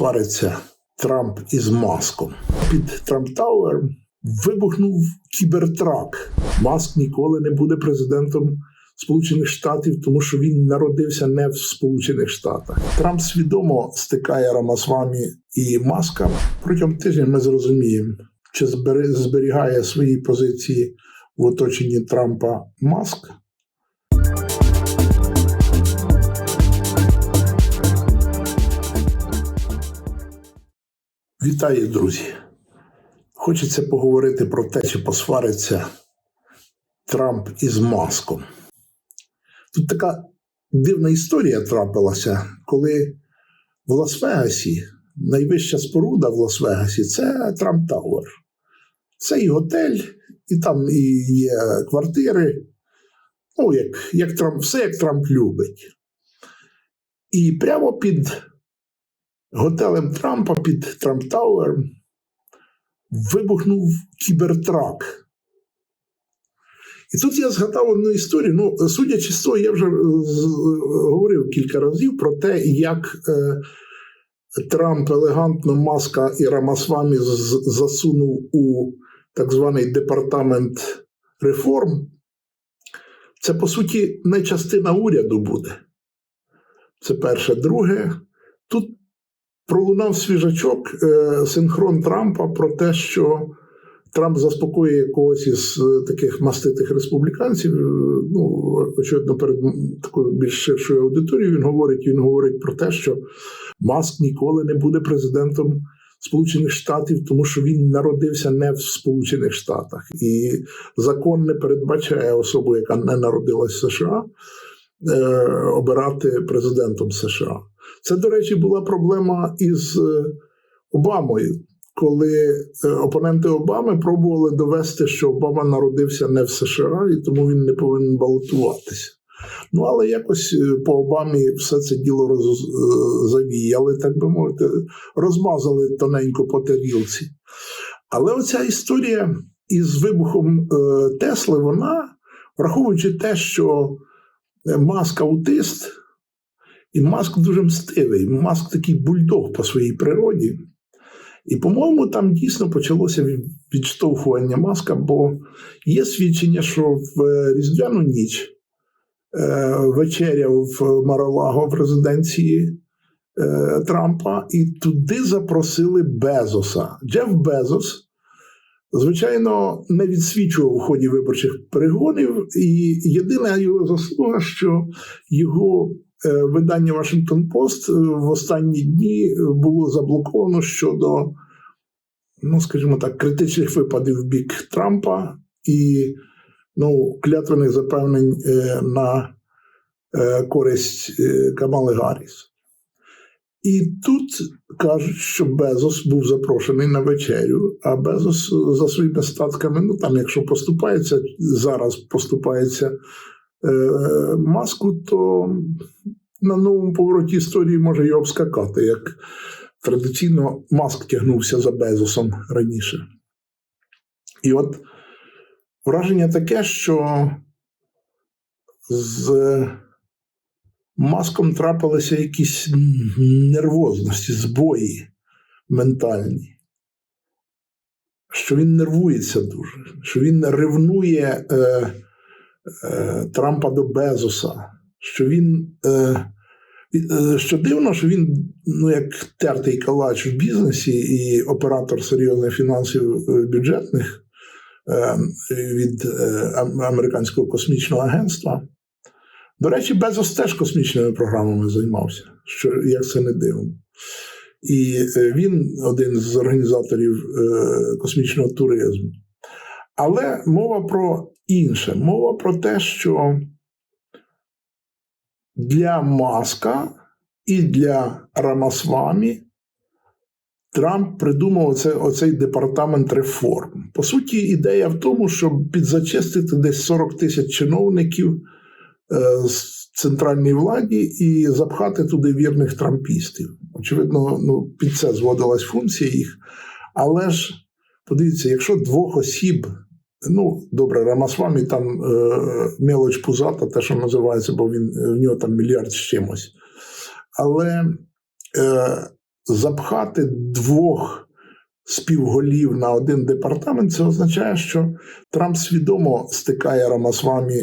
посвариться Трамп із Маском. Під Трамп Тауер вибухнув кібертрак. Маск ніколи не буде президентом Сполучених Штатів, тому що він народився не в Сполучених Штатах. Трамп свідомо стикає Рамасвамі і Маска. Протягом тижня ми зрозуміємо, чи зберігає свої позиції в оточенні Трампа Маск. Вітаю, друзі! Хочеться поговорити про те, чи посвариться Трамп із Маском. Тут така дивна історія трапилася, коли в Лас-Вегасі найвища споруда в Лас-Вегасі це Трамп Тауер. Це і готель, і там і є квартири. Ну, як, як Трамп, все як Трамп любить. І прямо під готелем Трампа, під Трамп Тауер, вибухнув кібертрак. І тут я згадав одну історію. Ну, судячи з того, я вже е, говорив кілька разів про те, як е, Трамп елегантно маска і Рамасвамі засунув у так званий департамент реформ. Це, по суті, не частина уряду буде. Це перше. Друге, тут пролунав свіжачок е, синхрон Трампа про те, що Трамп заспокоює когось із е, таких маститих республіканців. Е, Ну, очевидно, перед такою більш ширшою аудиторією він говорить. Він говорить про те, що Маск ніколи не буде президентом Сполучених Штатів, тому що він народився не в Сполучених Штатах, і закон не передбачає особу, яка не народилась в США, е, обирати президентом США. Це, до речі, була проблема із е, Обамою, коли е, опоненти Обами пробували довести, що Обама народився не в США, і тому він не повинен балотуватися. Ну, але якось е, по Обамі все це діло роз, завіяли, так би мовити, розмазали тоненько по тарілці. Але оця історія із вибухом Тесли, вона, враховуючи те, що е, Маск аутист, і Маск дуже мстивий. Маск такий бульдог по своїй природі. І, по-моєму, там дійсно почалося відштовхування маска, бо є свідчення, що в е, Різдвяну ніч е, вечеряв в Маралаго в резиденції е, Трампа, і туди запросили Безоса. Джеф Безос, звичайно, не відсвічував у ході виборчих перегонів, і єдина його заслуга, що його видання Вашингтон Пост е, в останні дні було заблоковано щодо, ну скажімо так, критичних випадів в бік Трампа і ну, клятвених запевнень е, на е, користь е, Камали Гарріс. І тут кажуть, що Безос був запрошений на вечерю, а Безос за своїми статками, ну там, якщо поступається, зараз поступається е, маску, то на новому повороті історії може й обскакати, як традиційно маск тягнувся за Безосом раніше. І от враження таке, що з маском трапилися якісь нервозності, збої ментальні. Що він нервується дуже, що він ревнує е, е, Трампа до Безоса, що він. Е, е, що дивно, що він, ну як тертий калач в бізнесі і оператор серйозних фінансів е, бюджетних від американського космічного агентства. До речі, Безос теж космічними програмами займався, що як це не дивно. І він один з організаторів космічного туризму. Але мова про інше. Мова про те, що для Маска і для Рамасвамі Трамп придумав оце, оцей департамент реформ. По суті, ідея в тому, щоб підзачистити десь 40 тисяч чиновників е, з центральній владі і запхати туди вірних трампістів. Очевидно, ну, під це зводилась функція їх. Але ж подивіться, якщо двох осіб, ну добре, Рамасвамі там е, мелоч пузата, те, що називається, бо він в нього там мільярд з чимось. Але е, запхати двох співголів на один департамент, це означає, що Трамп свідомо стикає Рамасвамі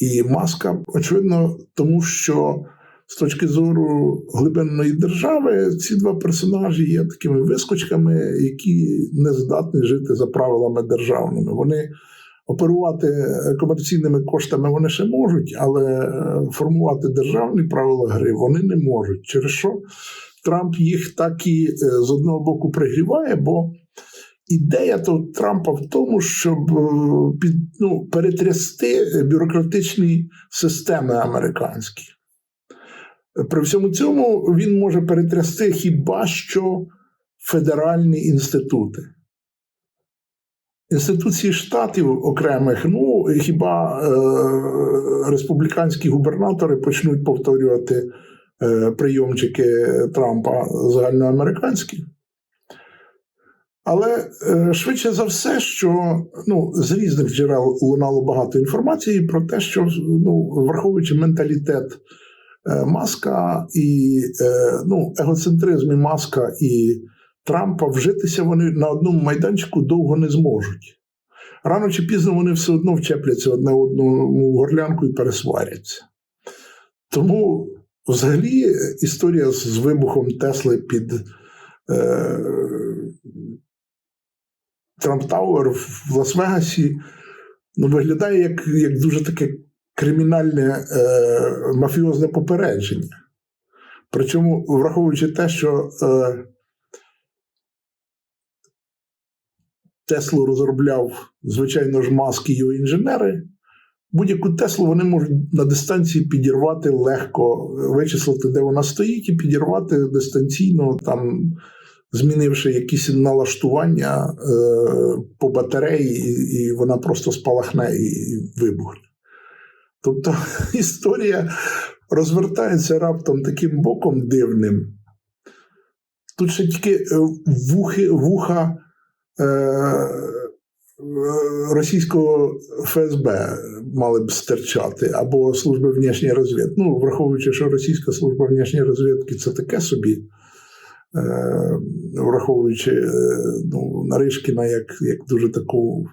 і Маска, очевидно, тому що з точки зору глибинної держави ці два персонажі є такими вискочками, які не здатні жити за правилами державними. Вони оперувати комерційними коштами вони ще можуть, але е, формувати державні правила гри вони не можуть. Через що Трамп їх так і е, з одного боку пригріває, бо ідея то Трампа в тому, щоб е, під, ну, перетрясти бюрократичні системи американські. При всьому цьому він може перетрясти хіба що федеральні інститути. Інституції штатів окремих, ну хіба е, республіканські губернатори почнуть повторювати е, прийомчики Трампа загальноамериканські. Але е, швидше за все, що ну, з різних джерел лунало багато інформації про те, що ну, враховуючи менталітет Маска і е, ну, егоцентризм і Маска і Трампа, вжитися вони на одному майданчику довго не зможуть. Рано чи пізно вони все одно вчепляться одне одному в горлянку і пересваряться. Тому, взагалі, історія з вибухом Тесли під е, Трамп Тауер в Лас-Вегасі ну, виглядає як, як дуже таке кримінальне е, мафіозне попередження. Причому, враховуючи те, що е, Теслу розробляв, звичайно ж, маски його інженери. Будь-яку Теслу вони можуть на дистанції підірвати легко, вичислити, де вона стоїть, і підірвати дистанційно, там, змінивши якісь налаштування е, по батареї, і, і вона просто спалахне і вибухне. Тобто історія розвертається раптом таким боком дивним. Тут ще тільки е, вухи, вуха. Е, російського ФСБ мали б стирчати або служби внішньої розвідки. Ну, враховуючи, що російська служба внішньої розвідки це таке собі, е, враховуючи ну, Наришкіна як як дуже таку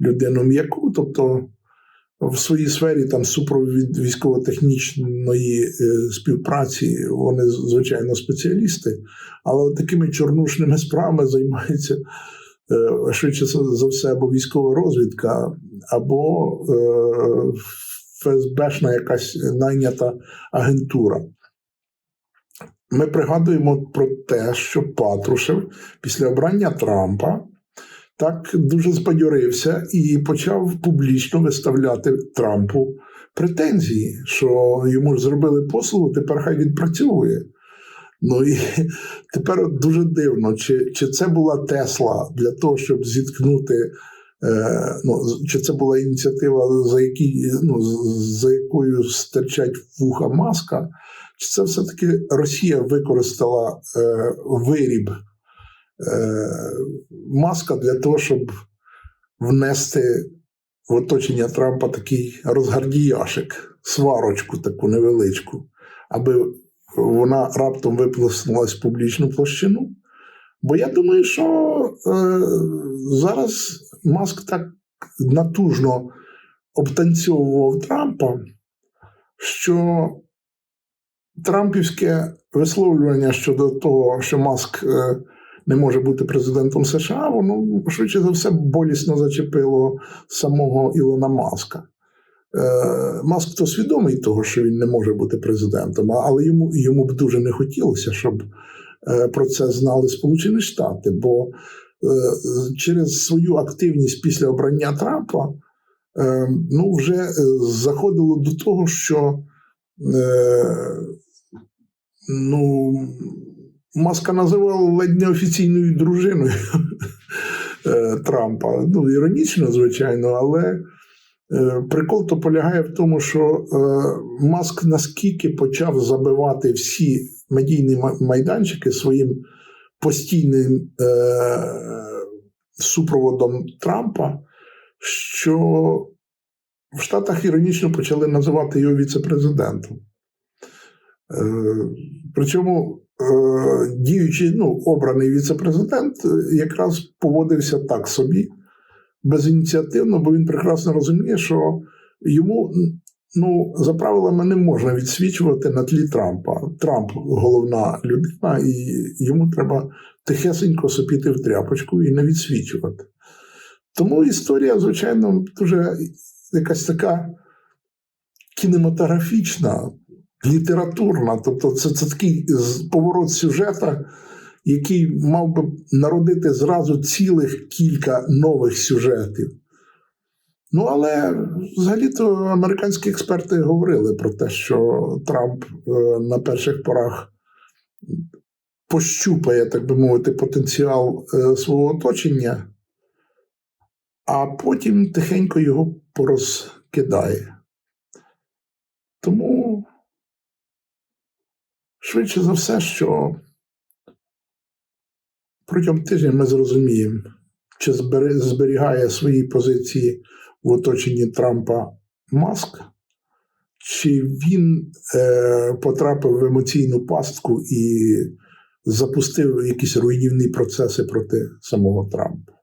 людину м'яку, тобто в своїй сфері там супровід військово-технічної е, співпраці вони, звичайно, спеціалісти, але такими чорнушними справами займаються. Е, швидше за все, або військова розвідка, або е, ФСБшна якась найнята агентура. Ми пригадуємо про те, що Патрушев після обрання Трампа так дуже збадьорився і почав публічно виставляти Трампу претензії, що йому ж зробили послугу, тепер хай відпрацьовує. Ну і тепер дуже дивно, чи чи це була Тесла для того, щоб зіткнути, е, ну, чи це була ініціатива, за які, ну, за якою стирчать вуха маска, чи це все-таки Росія використала е, виріб маска для того, щоб внести в оточення Трампа такий розгардіяшик, сварочку таку невеличку, аби вона раптом виплеснулась в публічну площину. Бо я думаю, що е, зараз Маск так натужно обтанцьовував Трампа, що Трампівське висловлювання щодо того, що Маск е, не може бути президентом США, воно швидше за все болісно зачепило самого Ілона Маска. Е, Маск то свідомий того, що він не може бути президентом, але йому йому б дуже не хотілося, щоб е, про це знали Сполучені Штати. Бо е, через свою активність після обрання Трампа ну, вже заходило до того, що ну, Маска називав ледь неофіційною дружиною Трампа. Ну, іронічно, звичайно, але. Е, прикол то полягає в тому, що е, Маск наскільки почав забивати всі медійні майданчики своїм постійним е, супроводом Трампа, що в Штатах іронічно почали називати його віце-президентом. Причому е, діючий, ну, обраний віце-президент е, якраз поводився так собі, безініціативно, бо він прекрасно розуміє, що йому ну, за правилами не можна відсвічувати на тлі Трампа. Трамп головна людина, і йому треба тихесенько сопіти в тряпочку і не відсвічувати. Тому історія, звичайно, дуже якась така кінематографічна, літературна. Тобто, це, це такий поворот сюжета, який мав би народити зразу цілих кілька нових сюжетів. Ну, але взагалі-то американські експерти говорили про те, що Трамп е, на перших порах пощупає, так би мовити, потенціал е, свого оточення, а потім тихенько його порозкидає. Тому, швидше за все, що протягом тижня ми зрозуміємо, чи зберігає свої позиції в оточенні Трампа Маск, чи він е, потрапив в емоційну пастку і запустив якісь руйнівні процеси проти самого Трампа.